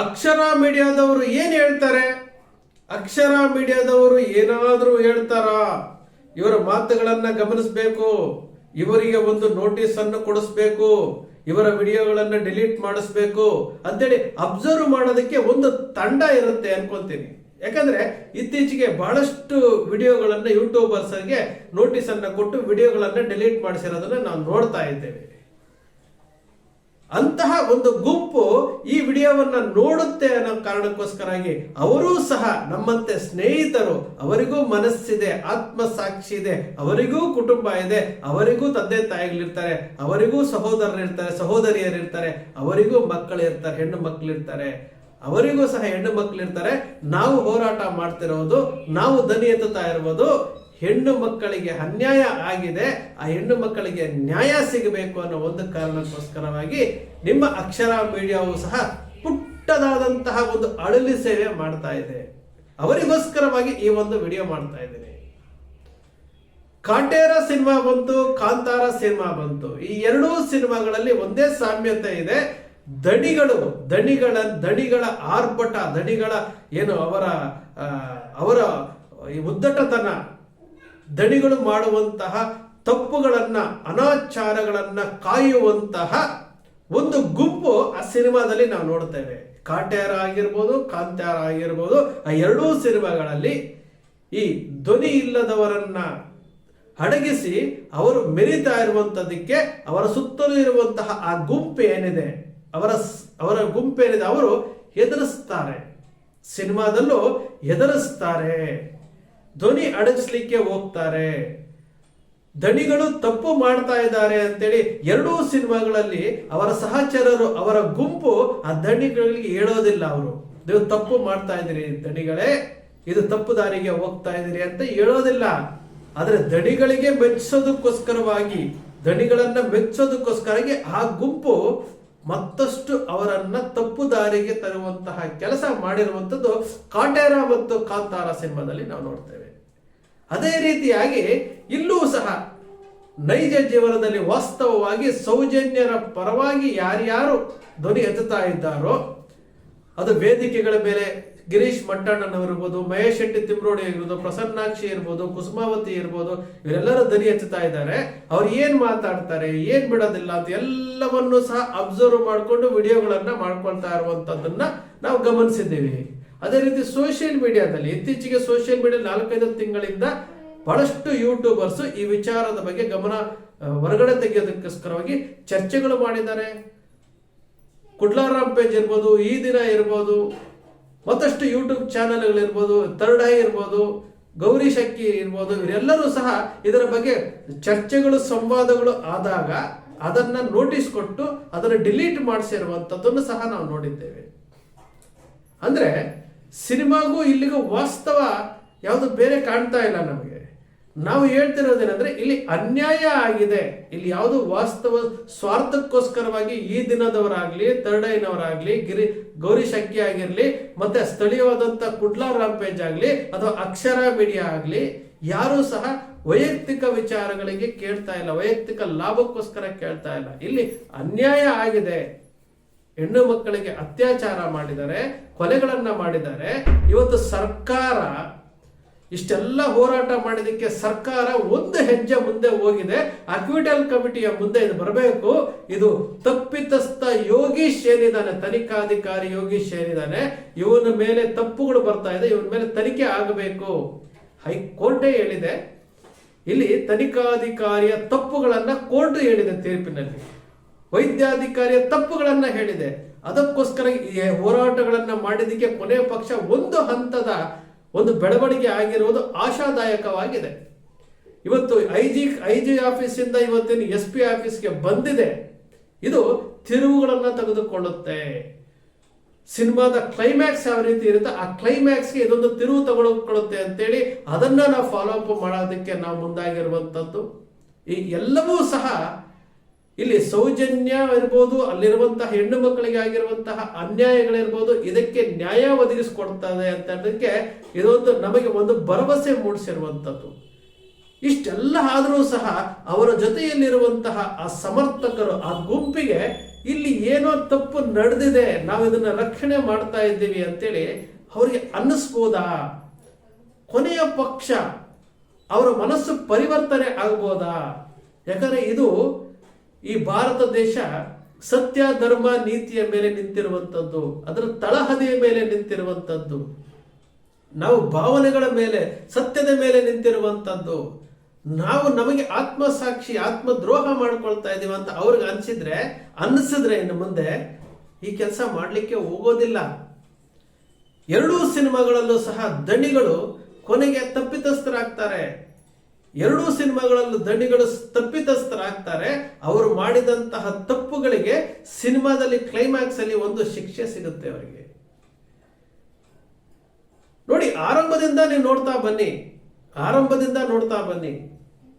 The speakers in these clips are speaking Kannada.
ಅಕ್ಷರ ಮೀಡಿಯಾದವರು ಏನು ಹೇಳ್ತಾರೆ? ಅಕ್ಷರ ಮೀಡಿಯಾದವರು ಏನಾದರೂ ಹೇಳ್ತಾರಾ? ಇವರ ಮಾತುಗಳನ್ನು ಗಮನಿಸಬೇಕು. ಇವರಿಗೆ ಒಂದು ನೋಟಿಸ್ ಅನ್ನು ಕೊಡಿಸ್ಬೇಕು. ಇವರ ವಿಡಿಯೋಗಳನ್ನು ಡಿಲೀಟ್ ಮಾಡಿಸ್ಬೇಕು. ಅಂತೇಳಿ ಅಬ್ಸರ್ವ್ ಮಾಡೋದಕ್ಕೆ ಒಂದು ತಂಡ ಇರುತ್ತೆ ಅನ್ಕೊಂತೀನಿ. ಯಾಕಂದ್ರೆ ಇತ್ತೀಚೆಗೆ ಬಹಳಷ್ಟು ವಿಡಿಯೋಗಳನ್ನು ಯೂಟ್ಯೂಬರ್ಸ್ಗೆ ನೋಟಿಸ್ ಅನ್ನು ಕೊಟ್ಟು ವಿಡಿಯೋಗಳನ್ನು ಡಿಲೀಟ್ ಮಾಡಿಸಿರೋದನ್ನ ನಾವು ನೋಡ್ತಾ ಇದ್ದೇವೆ. ಅಂತಹ ಒಂದು ಗುಂಪು ಈ ವಿಡಿಯೋವನ್ನ ನೋಡುತ್ತೆ ಅನ್ನೋ ಕಾರಣಕ್ಕೋಸ್ಕರಾಗಿ ಅವರೂ ಸಹ ನಮ್ಮಂತೆ ಸ್ನೇಹಿತರು, ಅವರಿಗೂ ಮನಸ್ಸಿದೆ, ಆತ್ಮಸಾಕ್ಷಿ ಇದೆ, ಅವರಿಗೂ ಕುಟುಂಬ ಇದೆ, ಅವರಿಗೂ ತಂದೆ ತಾಯಿಗಳಿರ್ತಾರೆ, ಅವರಿಗೂ ಸಹೋದರರಿರ್ತಾರೆ, ಸಹೋದರಿಯರಿರ್ತಾರೆ, ಅವರಿಗೂ ಮಕ್ಕಳಿರ್ತಾರೆ, ಹೆಣ್ಣು ಮಕ್ಕಳಿರ್ತಾರೆ. ಅವರಿಗೂ ಸಹ ಹೆಣ್ಣು ಮಕ್ಕಳಿರ್ತಾರೆ. ನಾವು ಹೋರಾಟ ಮಾಡ್ತಿರೋದು, ನಾವು ದನಿ ಎತ್ತುತ್ತಾ ಇರ್ಬೋದು ಹೆಣ್ಣು ಮಕ್ಕಳಿಗೆ ಅನ್ಯಾಯ ಆಗಿದೆ, ಆ ಹೆಣ್ಣು ಮಕ್ಕಳಿಗೆ ನ್ಯಾಯ ಸಿಗಬೇಕು ಅನ್ನೋ ಒಂದು ಕಾರಣಕ್ಕೋಸ್ಕರವಾಗಿ ನಿಮ್ಮ ಅಕ್ಷರ ಮೀಡಿಯಾವು ಸಹ ಪುಟ್ಟದಾದಂತಹ ಒಂದು ಅಳಲಿ ಸೇವೆ ಮಾಡ್ತಾ ಇದೆ. ಅವರಿಗೋಸ್ಕರವಾಗಿ ಈ ಒಂದು ವಿಡಿಯೋ ಮಾಡ್ತಾ ಇದ್ದೀನಿ. ಕಾಂಟೇರ ಸಿನಿಮಾ ಬಂತು, ಕಾಂತಾರ ಸಿನಿಮಾ ಬಂತು. ಈ ಎರಡೂ ಸಿನಿಮಾಗಳಲ್ಲಿ ಒಂದೇ ಸಾಮ್ಯತೆ ಇದೆ. ದಣಿಗಳು, ದಣಿಗಳ ದಣಿಗಳ ಆರ್ಭಟ, ದಣಿಗಳ ಏನು ಅವರ ಅವರ ಈ ಉದ್ದಟತನ ದಣಿಗಳು ಮಾಡುವಂತಹ ತಪ್ಪುಗಳನ್ನು, ಅನಾಚಾರಗಳನ್ನು ಕಾಯುವಂತಹ ಒಂದು ಗುಂಪು ಆ ಸಿನಿಮಾದಲ್ಲಿ ನಾವು ನೋಡ್ತೇವೆ ಕಾಟ್ಯಾರ ಆಗಿರ್ಬೋದು, ಕಾಂತ್ಯಾರ ಆಗಿರ್ಬೋದು, ಆ ಎರಡೂ ಸಿನಿಮಾಗಳಲ್ಲಿ ಈ ಧ್ವನಿ ಇಲ್ಲದವರನ್ನ ಅಡಗಿಸಿ ಅವರು ಮೆರಿತಾ ಇರುವಂಥದ್ದಕ್ಕೆ, ಅವರ ಸುತ್ತಲೂ ಇರುವಂತಹ ಆ ಗುಂಪು ಏನಿದೆ, ಅವರ ಅವರ ಗುಂಪೇನಿದೆ ಅವರು ಎದುರಿಸ್ತಾರೆ ಸಿನಿಮಾದಲ್ಲೂ ಎದುರಿಸ್ತಾರೆ ಧ್ವನಿ ಅಡಗಿಸ್ಲಿಕ್ಕೆ ಹೋಗ್ತಾರೆ. ದಣಿಗಳು ತಪ್ಪು ಮಾಡ್ತಾ ಇದ್ದಾರೆ ಅಂತೇಳಿ ಎರಡೂ ಸಿನಿಮಾಗಳಲ್ಲಿ ಅವರ ಸಹಚರರು ಅವರ ಗುಂಪು ಆ ದಣಿಗಳಿಗೆ ಹೇಳೋದಿಲ್ಲ ಅವರು. ನೀವು ತಪ್ಪು ಮಾಡ್ತಾ ಇದ್ದೀರಿ ದಣಿಗಳೇ ಇದು ತಪ್ಪು ದಾರಿಗೆ ಹೋಗ್ತಾ ಇದ್ದೀರಿ ಅಂತ ಹೇಳೋದಿಲ್ಲ. ಆದರೆ ದಣಿಗಳಿಗೆ ಮೆಚ್ಚಿಸೋದಕ್ಕೋಸ್ಕರವಾಗಿ ದಣಿಗಳನ್ನ ಮೆಚ್ಚೋದಕ್ಕೋಸ್ಕರವಾಗಿ ಆ ಗುಂಪು ಮತ್ತಷ್ಟು ಅವರನ್ನ ತಪ್ಪು ದಾರಿಗೆ ತರುವಂತಹ ಕೆಲಸ ಮಾಡಿರುವಂಥದ್ದು ಕಾಟೇರ ಮತ್ತು ಕಾಂತಾರ ಸಿನಿಮಾದಲ್ಲಿ ನಾವು ನೋಡ್ತೇವೆ. ಅದೇ ರೀತಿಯಾಗಿ ಇಲ್ಲೂ ಸಹ ನೈಜ ಜೀವನದಲ್ಲಿ ವಾಸ್ತವವಾಗಿ ಸೌಜನ್ಯರ ಪರವಾಗಿ ಯಾರ್ಯಾರು ಧ್ವನಿ ಎತ್ತುತ್ತಾ ಇದ್ದಾರೋ, ಅದು ವೇದಿಕೆಗಳ ಮೇಲೆ ಗಿರೀಶ್ ಮಟ್ಟಣ್ಣನವರಿರ್ಬೋದು, ಮಹೇಶ್ ಶೆಟ್ಟಿ ತಿಮ್ರೋಡಿ ಇರ್ಬೋದು ಪ್ರಸನ್ನಾಕ್ಷಿ ಇರ್ಬೋದು, ಕುಸುಮಾವತಿ ಇರ್ಬೋದು, ಇವರೆಲ್ಲರೂ ಧ್ವನಿ ಹಚ್ಚುತ್ತಾ ಇದ್ದಾರೆ. ಅವ್ರು ಏನ್ ಮಾತಾಡ್ತಾರೆ, ಏನ್ ಬಿಡೋದಿಲ್ಲ ಅಂತ ಎಲ್ಲವನ್ನೂ ಸಹ ಅಬ್ಸರ್ವ್ ಮಾಡಿಕೊಂಡು ವಿಡಿಯೋಗಳನ್ನ ಮಾಡ್ಕೊಳ್ತಾ ಇರುವಂತದ್ದನ್ನ ನಾವು ಗಮನಿಸಿದ್ದೀವಿ. ಅದೇ ರೀತಿ ಸೋಷಿಯಲ್ ಮೀಡಿಯಾದಲ್ಲಿ ಇತ್ತೀಚೆಗೆ ಸೋಷಿಯಲ್ ಮೀಡಿಯಾ ನಾಲ್ಕೈದು ತಿಂಗಳಿಂದ ಬಹಳಷ್ಟು ಯೂಟ್ಯೂಬರ್ಸ್ ಈ ವಿಚಾರದ ಬಗ್ಗೆ ಗಮನ ಹೊರಗಡೆ ತೆಗೆಯೋದಕ್ಕೋಸ್ಕರವಾಗಿ ಚರ್ಚೆಗಳು ಮಾಡಿದ್ದಾರೆ. ಕುಡ್ಲಾರಾಮ್ ಪೇಜ್ ಇರ್ಬೋದು, ಈ ದಿನ ಇರ್ಬೋದು, ಮತ್ತಷ್ಟು ಯೂಟ್ಯೂಬ್ ಚಾನೆಲ್ಗಳಿರ್ಬೋದು ಥರ್ಡ್ ಐ ಇರ್ಬೋದು, ಗೌರಿ ಶಕ್ಕಿ ಇರ್ಬೋದು, ಇವರೆಲ್ಲರೂ ಸಹ ಇದರ ಬಗ್ಗೆ ಚರ್ಚೆಗಳು, ಸಂವಾದಗಳು ಆದಾಗ ಅದನ್ನ ನೋಟಿಸ್ ಕೊಟ್ಟು ಅದನ್ನು ಡಿಲೀಟ್ ಮಾಡಿಸಿರುವಂಥದ್ದನ್ನು ಸಹ ನಾವು ನೋಡಿದ್ದೇವೆ. ಅಂದ್ರೆ ಸಿನಿಮಾಗೂ ಇಲ್ಲಿಗೂ ವಾಸ್ತವ ಯಾವುದು ಬೇರೆ ಕಾಣ್ತಾ ಇಲ್ಲ ನಮಗೆ. ನಾವು ಹೇಳ್ತಿರೋದೇನಂದ್ರೆ ಇಲ್ಲಿ ಅನ್ಯಾಯ ಆಗಿದೆ. ಇಲ್ಲಿ ಯಾವುದು ವಾಸ್ತವ ಸ್ವಾರ್ಥಕ್ಕೋಸ್ಕರವಾಗಿ ಈ ದಿನದವರಾಗ್ಲಿ ತರ್ಡೈನವರಾಗಲಿ ಗಿರಿ ಗೌರಿ ಶಕ್ತಿ ಆಗಿರಲಿ, ಮತ್ತೆ ಸ್ಥಳೀಯವಾದಂತ ಕುಡ್ಲಾ ರಾಂಪೇಜ್ ಆಗಲಿ, ಅಥವಾ ಅಕ್ಷರ ಮೀಡಿಯಾ ಆಗಲಿ, ಯಾರು ಸಹ ವೈಯಕ್ತಿಕ ವಿಚಾರಗಳಿಗೆ ಕೇಳ್ತಾ ಇಲ್ಲ, ವೈಯಕ್ತಿಕ ಲಾಭಕ್ಕೋಸ್ಕರ ಕೇಳ್ತಾ ಇಲ್ಲ. ಇಲ್ಲಿ ಅನ್ಯಾಯ ಆಗಿದೆ. ಹೆಣ್ಣು ಮಕ್ಕಳಿಗೆ ಅತ್ಯಾಚಾರ ಮಾಡಿದ್ದಾರೆ ಕೊಲೆಗಳನ್ನ ಮಾಡಿದ್ದಾರೆ. ಇವತ್ತು ಸರ್ಕಾರ ಇಷ್ಟೆಲ್ಲ ಹೋರಾಟ ಮಾಡಿದಕ್ಕೆ ಸರ್ಕಾರ ಒಂದು ಹೆಜ್ಜೆ ಮುಂದೆ ಹೋಗಿದೆ. ಅಕ್ವಿಟಲ್ ಕಮಿಟಿಯ ಮುಂದೆ ಇದು ಬರಬೇಕು. ಇದು ತಪ್ಪಿತಸ್ಥ ಯೋಗೀಶ್ ಏನಿದ್ದಾನೆ, ತನಿಖಾಧಿಕಾರಿ ಯೋಗೀಶ್ ಏನಿದ್ದಾನೆ, ಇವನ ಮೇಲೆ ತಪ್ಪುಗಳು ಬರ್ತಾ ಇದೆ, ಇವನ ಮೇಲೆ ತನಿಖೆ ಆಗಬೇಕು. ಹೈಕೋರ್ಟೇ ಹೇಳಿದೆ. ಇಲ್ಲಿ ತನಿಖಾಧಿಕಾರಿಯ ತಪ್ಪುಗಳನ್ನ ಕೋರ್ಟ್ ಹೇಳಿದೆ ತೀರ್ಪಿನಲ್ಲಿ. ವೈದ್ಯಾಧಿಕಾರಿಯ ತಪ್ಪುಗಳನ್ನ ಹೇಳಿದೆ. ಅದಕ್ಕೋಸ್ಕರ ಈ ಹೋರಾಟಗಳನ್ನು ಮಾಡಿದಕ್ಕೆ ಕೊನೆಯ ಪಕ್ಷ ಒಂದು ಹಂತದ ಒಂದು ಬೆಳವಣಿಗೆ ಆಗಿರುವುದು ಆಶಾದಾಯಕವಾಗಿದೆ. ಇವತ್ತು ಐ ಜಿ ಐ ಜಿ ಆಫೀಸಿಂದ ಇವತ್ತಿನ ಎಸ್ ಪಿ ಆಫೀಸ್ಗೆ ಬಂದಿದೆ. ಇದು ತಿರುವುಗಳನ್ನು ತೆಗೆದುಕೊಳ್ಳುತ್ತೆ. ಸಿನಿಮಾದ ಕ್ಲೈಮ್ಯಾಕ್ಸ್ ಯಾವ ರೀತಿ ಇರುತ್ತೆ? ಆ ಕ್ಲೈಮ್ಯಾಕ್ಸ್ಗೆ ಇದೊಂದು ತಿರುವು ತಗೊಳ್ಕೊಳ್ಳುತ್ತೆ ಅಂತೇಳಿ ಅದನ್ನ ನಾವು ಫಾಲೋ ಅಪ್ ಮಾಡೋದಕ್ಕೆ ನಾವು ಮುಂದಾಗಿರುವಂಥದ್ದು ಈ ಎಲ್ಲವೂ ಸಹ ಇಲ್ಲಿ ಸೌಜನ್ಯ ಇರ್ಬೋದು, ಅಲ್ಲಿರುವಂತಹ ಹೆಣ್ಣು ಮಕ್ಕಳಿಗೆ ಆಗಿರುವಂತಹ ಅನ್ಯಾಯಗಳಿರ್ಬೋದು, ಇದಕ್ಕೆ ನ್ಯಾಯ ಒದಗಿಸಿಕೊಡ್ತದೆ ಅಂತ ಅನ್ನೋದಕ್ಕೆ ಇದೊಂದು ನಮಗೆ ಒಂದು ಭರವಸೆ ಮೂಡಿಸಿರುವಂಥದ್ದು. ಇಷ್ಟೆಲ್ಲ ಆದರೂ ಸಹ ಅವರ ಜೊತೆಯಲ್ಲಿರುವಂತಹ ಆ ಸಮರ್ಥಕರು, ಆ ಗುಂಪಿಗೆ ಇಲ್ಲಿ ಏನೋ ತಪ್ಪು ನಡೆದಿದೆ, ನಾವು ಇದನ್ನ ರಕ್ಷಣೆ ಮಾಡ್ತಾ ಇದ್ದೀವಿ ಅಂತೇಳಿ ಅವರಿಗೆ ಅನ್ನಿಸ್ಬೋದಾ? ಕೊನೆಯ ಪಕ್ಷ, ಅವರ ಮನಸ್ಸು ಪರಿವರ್ತನೆ ಆಗ್ಬೋದಾ? ಯಾಕಂದ್ರೆ ಇದು ಈ ಭಾರತ ದೇಶ ಸತ್ಯ, ಧರ್ಮ, ನೀತಿಯ ಮೇಲೆ ನಿಂತಿರುವಂಥದ್ದು ಅದರ ತಳಹದಿಯ ಮೇಲೆ ನಿಂತಿರುವಂಥದ್ದು ನಾವು ಭಾವನೆಗಳ ಮೇಲೆ, ಸತ್ಯದ ಮೇಲೆ ನಿಂತಿರುವಂಥದ್ದು ನಾವು ನಮಗೆ ಆತ್ಮಸಾಕ್ಷಿ ಆತ್ಮ ದ್ರೋಹ ಮಾಡ್ಕೊಳ್ತಾ ಇದ್ದೀವಿ ಅಂತ ಅವ್ರಿಗೆ ಅನ್ಸಿದ್ರೆ ಅನ್ನಿಸಿದ್ರೆ ಇನ್ನು ಮುಂದೆ ಈ ಕೆಲಸ ಮಾಡಲಿಕ್ಕೆ ಹೋಗೋದಿಲ್ಲ. ಎರಡೂ ಸಿನಿಮಾಗಳಲ್ಲೂ ಸಹ ದಣಿಗಳು ಕೊನೆಗೆ ತಪ್ಪಿತಸ್ಥರಾಗ್ತಾರೆ. ಎರಡೂ ಸಿನಿಮಾಗಳಲ್ಲೂ ದಣಿಗಳು ತಪ್ಪಿತಸ್ಥರಾಗ್ತಾರೆ. ಅವರು ಮಾಡಿದಂತಹ ತಪ್ಪುಗಳಿಗೆ ಸಿನಿಮಾದಲ್ಲಿ ಕ್ಲೈಮ್ಯಾಕ್ಸ್ ಅಲ್ಲಿ ಒಂದು ಶಿಕ್ಷೆ ಸಿಗುತ್ತೆ ಅವರಿಗೆ. ನೋಡಿ, ಆರಂಭದಿಂದ ನೀವು ನೋಡ್ತಾ ಬನ್ನಿ. ಆರಂಭದಿಂದ ನೋಡ್ತಾ ಬನ್ನಿ.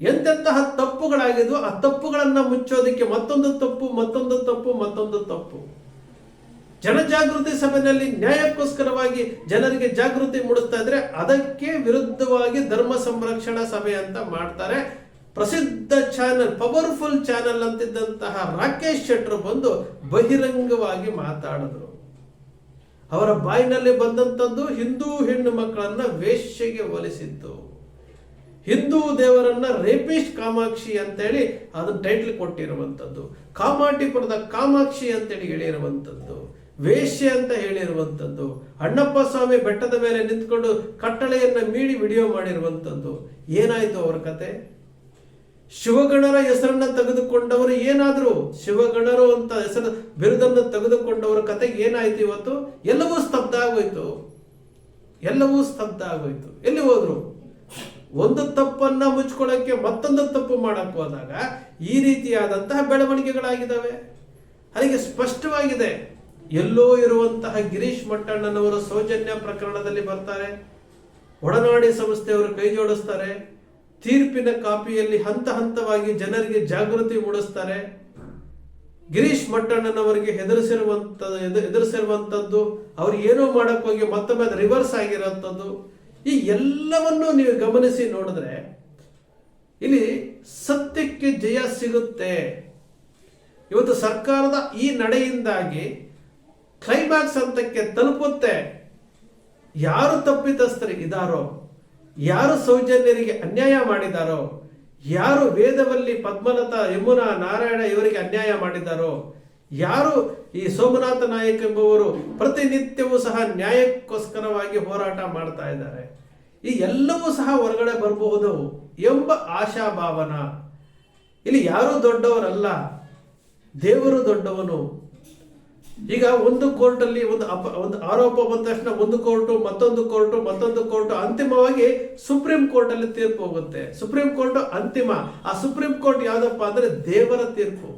ಎಂತೆಂತಹ ತಪ್ಪುಗಳಾಗಿದ್ವು, ಆ ತಪ್ಪುಗಳನ್ನ ಮುಚ್ಚೋದಕ್ಕೆ ಮತ್ತೊಂದು ತಪ್ಪು ಮತ್ತೊಂದು ತಪ್ಪು ಮತ್ತೊಂದು ತಪ್ಪು. ಜನಜಾಗೃತಿ ಸಭೆಯಲ್ಲಿ ನ್ಯಾಯಕ್ಕೋಸ್ಕರವಾಗಿ ಜನರಿಗೆ ಜಾಗೃತಿ ಮೂಡಿಸ್ತಾ ಇದ್ರೆ ಅದಕ್ಕೆ ವಿರುದ್ಧವಾಗಿ ಧರ್ಮ ಸಂರಕ್ಷಣಾ ಸಭೆ ಅಂತ ಮಾಡ್ತಾರೆ. ಪ್ರಸಿದ್ಧ ಚಾನೆಲ್, ಪವರ್ಫುಲ್ ಚಾನೆಲ್ ಅಂತಿದ್ದಂತಹ ರಾಕೇಶ್ ಶೆಟ್ಟರು ಬಂದು ಬಹಿರಂಗವಾಗಿ ಮಾತಾಡಿದ್ರು. ಅವರ ಬಾಯಿನಲ್ಲಿ ಬಂದಂತದ್ದು ಹಿಂದೂ ಹೆಣ್ಣು ಮಕ್ಕಳನ್ನ ವೇಶ್ಯೆಗೆ ಹೋಲಿಸಿದ್ದು ಹಿಂದೂ ದೇವರನ್ನ ರೇಪಿಸ್ಟ್ ಕಾಮಾಕ್ಷಿ ಅಂತೇಳಿ ಅದನ್ನ ಟೈಟ್ಲ್ ಕೊಟ್ಟಿರುವಂತದ್ದು ಕಾಮಾಟಿಪುರದ ಕಾಮಾಕ್ಷಿ ಅಂತೇಳಿ ಹೇಳಿರುವಂತದ್ದು ವೇಶ್ಯೆ ಅಂತ ಹೇಳಿರುವಂತದ್ದು ಅಣ್ಣಪ್ಪ ಸ್ವಾಮಿ ಬೆಟ್ಟದ ಮೇಲೆ ನಿಂತ್ಕೊಂಡು ಕಟ್ಟಳೆಯನ್ನು ಮೀಡಿ ವಿಡಿಯೋ ಮಾಡಿರುವಂತದ್ದು ಏನಾಯ್ತು ಅವರ ಕತೆ? ಶಿವಗಣರ ಹೆಸರನ್ನ ತೆಗೆದುಕೊಂಡವರು ಏನಾದರೂ? ಶಿವಗಣರು ಅಂತ ಹೆಸರು ಬಿರುದನ್ನು ತೆಗೆದುಕೊಂಡವರ ಕತೆ ಏನಾಯ್ತು ಇವತ್ತು? ಎಲ್ಲವೂ ಸ್ತಬ್ಧ ಆಗೋಯ್ತು. ಎಲ್ಲವೂ ಸ್ತಬ್ಧ ಆಗೋಯ್ತು. ಎಲ್ಲಿ ಹೋದ್ರು? ಒಂದು ತಪ್ಪನ್ನ ಮುಚ್ಕೊಳ್ಳೋಕ್ಕೆ ಮತ್ತೊಂದು ತಪ್ಪು ಮಾಡಕ್ ಹೋದಾಗ ಈ ರೀತಿಯಾದಂತಹ ಬೆಳವಣಿಗೆಗಳಾಗಿದ್ದಾವೆ. ಅಲ್ಲಿಗೆ ಸ್ಪಷ್ಟವಾಗಿದೆ. ಎಲ್ಲೋ ಇರುವಂತಹ ಗಿರೀಶ್ ಮಟ್ಟಣ್ಣನವರು ಸೌಜನ್ಯ ಪ್ರಕರಣದಲ್ಲಿ ಬರ್ತಾರೆ. ಒಡನಾಡಿ ಸಂಸ್ಥೆಯವರು ಕೈ ಜೋಡಿಸ್ತಾರೆ. ತೀರ್ಪಿನ ಕಾಪಿಯಲ್ಲಿ ಹಂತ ಹಂತವಾಗಿ ಜನರಿಗೆ ಜಾಗೃತಿ ಮೂಡಿಸ್ತಾರೆ. ಗಿರೀಶ್ ಮಟ್ಟಣ್ಣನವರಿಗೆ ಹೆದರಿಸಿರುವಂತ ಎದುರಿಸಿರುವಂಥದ್ದು ಅವ್ರು ಏನೋ ಹೋಗಿ ಮತ್ತೊಮ್ಮೆ ಅದು ರಿವರ್ಸ್ ಆಗಿರೋಂಥದ್ದು ಈ ಎಲ್ಲವನ್ನೂ ನೀವು ಗಮನಿಸಿ ನೋಡಿದ್ರೆ, ಇಲ್ಲಿ ಸತ್ಯಕ್ಕೆ ಜಯ ಸಿಗುತ್ತೆ. ಇವತ್ತು ಸರ್ಕಾರದ ಈ ನಡೆಯಿಂದಾಗಿ ಕ್ಲೈಮ್ಯಾಕ್ಸ್ ಹಂತಕ್ಕೆ ತಲುಪುತ್ತೆ. ಯಾರು ತಪ್ಪಿತಸ್ಥರು ಇದಾರೋ, ಯಾರು ಸೌಜನ್ಯರಿಗೆ ಅನ್ಯಾಯ ಮಾಡಿದಾರೋ, ಯಾರು ವೇದವಲ್ಲಿ ಪದ್ಮಲತಾ, ಯಮುನಾ, ನಾರಾಯಣ ಇವರಿಗೆ ಅನ್ಯಾಯ ಮಾಡಿದಾರೋ, ಯಾರು ಈ ಸೋಮನಾಥ ನಾಯಕ್ ಎಂಬುವರು ಪ್ರತಿನಿತ್ಯವೂ ಸಹ ನ್ಯಾಯಕ್ಕೋಸ್ಕರವಾಗಿ ಹೋರಾಟ ಮಾಡ್ತಾ ಇದ್ದಾರೆ. ಈ ಎಲ್ಲವೂ ಸಹ ಹೊರಗಡೆ ಬರಬಹುದು ಎಂಬ ಆಶಾಭಾವನ. ಇಲ್ಲಿ ಯಾರು ದೊಡ್ಡವರಲ್ಲ, ದೇವರು ದೊಡ್ಡವನು ಈಗ ಒಂದು ಕೋರ್ಟಲ್ಲಿ ಒಂದು ಅಪ, ಒಂದು ಆರೋಪ ಬಂದ ತಕ್ಷಣ ಒಂದು ಕೋರ್ಟು, ಮತ್ತೊಂದು ಕೋರ್ಟು ಮತ್ತೊಂದು ಕೋರ್ಟು ಅಂತಿಮವಾಗಿ ಸುಪ್ರೀಂ ಕೋರ್ಟಲ್ಲಿ ತೀರ್ಪು ಹೋಗುತ್ತೆ. ಸುಪ್ರೀಂ ಕೋರ್ಟ್ ಅಂತಿಮ. ಆ ಸುಪ್ರೀಂ ಕೋರ್ಟ್ ಯಾವುದಪ್ಪ ಅಂದ್ರೆ ದೇವರ ತೀರ್ಪು.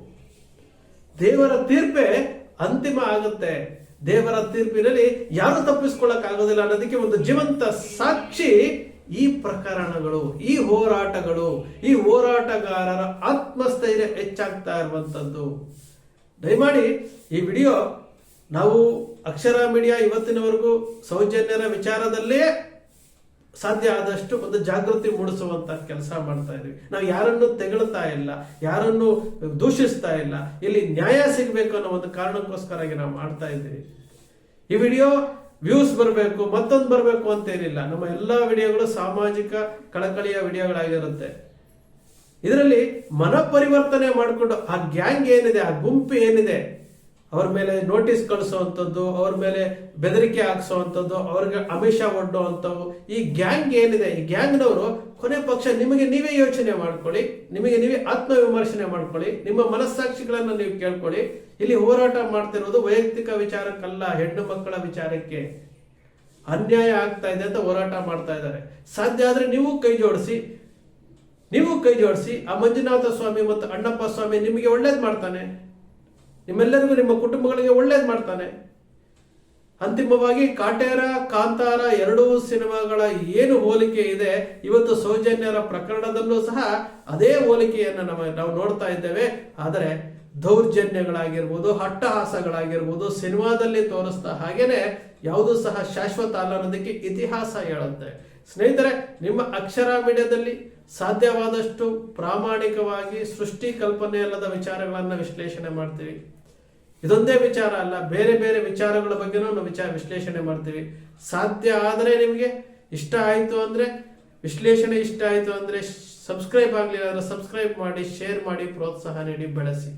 ದೇವರ ತೀರ್ಪೇ ಅಂತಿಮ ಆಗುತ್ತೆ. ದೇವರ ತೀರ್ಪಿನಲ್ಲಿ ಯಾರು ತಪ್ಪಿಸ್ಕೊಳ್ಳಕ್ ಆಗೋದಿಲ್ಲ ಅನ್ನೋದಕ್ಕೆ ಒಂದು ಜೀವಂತ ಸಾಕ್ಷಿ ಈ ಪ್ರಕರಣಗಳು, ಈ ಹೋರಾಟಗಳು, ಈ ಹೋರಾಟಗಾರರ ಆತ್ಮಸ್ಥೈರ್ಯ ಹೆಚ್ಚಾಗ್ತಾ ಇರುವಂತದ್ದು ದಯಮಾಡಿ ಈ ವಿಡಿಯೋ ನಾವು ಅಕ್ಷರ ಮೀಡಿಯಾ ಇವತ್ತಿನವರೆಗೂ ಸೌಜನ್ಯರ ವಿಚಾರದಲ್ಲೇ ಸಾಧ್ಯ ಆದಷ್ಟು ಒಂದು ಜಾಗೃತಿ ಮೂಡಿಸುವಂತ ಕೆಲಸ ಮಾಡ್ತಾ ಇದೀವಿ ನಾವು ಯಾರನ್ನು ತೆಗಳ್ತಾ ಇಲ್ಲ, ಯಾರನ್ನು ದೂಷಿಸ್ತಾ ಇಲ್ಲ ಇಲ್ಲಿ ನ್ಯಾಯ ಸಿಗಬೇಕು ಅನ್ನೋ ಒಂದು ಕಾರಣಕ್ಕೋಸ್ಕರ ನಾವು ಮಾಡ್ತಾ ಇದ್ದೀವಿ. ಈ ವಿಡಿಯೋ ವ್ಯೂಸ್ ಬರಬೇಕು, ಮತ್ತೊಂದು ಬರಬೇಕು ಅಂತ ಏನಿಲ್ಲ. ನಮ್ಮ ಎಲ್ಲಾ ವಿಡಿಯೋಗಳು ಸಾಮಾಜಿಕ ಕಳಕಳಿಯ ವಿಡಿಯೋಗಳಾಗಿರುತ್ತೆ. ಇದರಲ್ಲಿ ಮನ ಪರಿವರ್ತನೆ ಮಾಡಿಕೊಂಡು ಆ ಗ್ಯಾಂಗ್ ಏನಿದೆ, ಆ ಗುಂಪು ಏನಿದೆ ಅವ್ರ ಮೇಲೆ ನೋಟಿಸ್ ಕಳಿಸುವಂಥದ್ದು, ಅವ್ರ ಮೇಲೆ ಬೆದರಿಕೆ ಹಾಕ್ಸುವಂಥದ್ದು, ಅವ್ರಿಗೆ ಅಮಿಷ ಒಡ್ಡುವಂಥವು. ಈ ಗ್ಯಾಂಗ್ ಏನಿದೆ, ಈ ಗ್ಯಾಂಗ್ನವರು ಕೊನೆ ಪಕ್ಷ ನಿಮಗೆ ನೀವೇ ಯೋಚನೆ ಮಾಡ್ಕೊಳ್ಳಿ, ನಿಮಗೆ ನೀವೇ ಆತ್ಮವಿಮರ್ಶನೆ ಮಾಡ್ಕೊಳ್ಳಿ, ನಿಮ್ಮ ಮನಸ್ಸಾಕ್ಷಿಗಳನ್ನು ನೀವು ಕೇಳ್ಕೊಳ್ಳಿ. ಇಲ್ಲಿ ಹೋರಾಟ ಮಾಡ್ತಿರೋದು ವೈಯಕ್ತಿಕ ವಿಚಾರಕ್ಕಲ್ಲ, ಹೆಣ್ಣು ಮಕ್ಕಳ ವಿಚಾರಕ್ಕೆ. ಅನ್ಯಾಯ ಆಗ್ತಾ ಇದೆ ಅಂತ ಹೋರಾಟ ಮಾಡ್ತಾ ಇದ್ದಾರೆ. ಸಾಧ್ಯ ಆದರೆ ನೀವು ಕೈ ಜೋಡಿಸಿ, ನೀವು ಕೈ ಜೋಡಿಸಿ ಆ ಮಂಜುನಾಥ ಸ್ವಾಮಿ ಮತ್ತು ಅಣ್ಣಪ್ಪ ಸ್ವಾಮಿ ನಿಮಗೆ ಒಳ್ಳೇದು ಮಾಡ್ತಾನೆ. ನಿಮ್ಮೆಲ್ಲರಿಗೂ ನಿಮ್ಮ ಕುಟುಂಬಗಳಿಗೆ ಒಳ್ಳೇದು ಮಾಡ್ತಾನೆ. ಅಂತಿಮವಾಗಿ ಕಾಟೇರ ಕಾಂತಾರ ಎರಡೂ ಸಿನಿಮಾಗಳ ಏನು ಹೋಲಿಕೆ ಇದೆ, ಇವತ್ತು ಸೌಜನ್ಯರ ಪ್ರಕರಣದಲ್ಲೂ ಸಹ ಅದೇ ಹೋಲಿಕೆಯನ್ನು ನಮ್ಮ ನಾವು ನೋಡ್ತಾ ಇದ್ದೇವೆ. ಆದರೆ ದೌರ್ಜನ್ಯಗಳಾಗಿರ್ಬೋದು ಹಟ್ಟಹಾಸಗಳಾಗಿರ್ಬೋದು ಸಿನಿಮಾದಲ್ಲಿ ತೋರಿಸ್ತಾ ಹಾಗೇನೆ, ಯಾವುದೂ ಸಹ ಶಾಶ್ವತ ಅಲ್ಲ ಅನ್ನೋದಕ್ಕೆ ಇತಿಹಾಸ ಹೇಳುತ್ತೆ. ಸ್ನೇಹಿತರೆ, ನಿಮ್ಮ ಅಕ್ಷರ ಮೀಡಿಯಾದಲ್ಲಿ ಸಾಧ್ಯವಾದಷ್ಟು ಪ್ರಾಮಾಣಿಕವಾಗಿ ಸೃಷ್ಟಿ ಕಲ್ಪನೆ ಅಲ್ಲದ ವಿಚಾರಗಳನ್ನು ವಿಶ್ಲೇಷಣೆ ಮಾಡ್ತೀವಿ. ಇದೊಂದೇ ವಿಚಾರ ಅಲ್ಲ, ಬೇರೆ ಬೇರೆ ವಿಚಾರಗಳ ಬಗ್ಗೆನೂ ನಾವು ವಿಚಾರ ವಿಶ್ಲೇಷಣೆ ಮಾಡ್ತೀವಿ. ಸಾಧ್ಯ ಆದರೆ ನಿಮಗೆ, ಇಷ್ಟ ಆಯಿತು ಅಂದರೆ, ವಿಶ್ಲೇಷಣೆ ಇಷ್ಟ ಆಯಿತು ಅಂದರೆ ಸಬ್ಸ್ಕ್ರೈಬ್ ಆಗಲಿಲ್ಲ ಅಂದರೆ ಸಬ್ಸ್ಕ್ರೈಬ್ ಮಾಡಿ ಶೇರ್ ಮಾಡಿ, ಪ್ರೋತ್ಸಾಹ ನೀಡಿ, ಬೆಳೆಸಿ.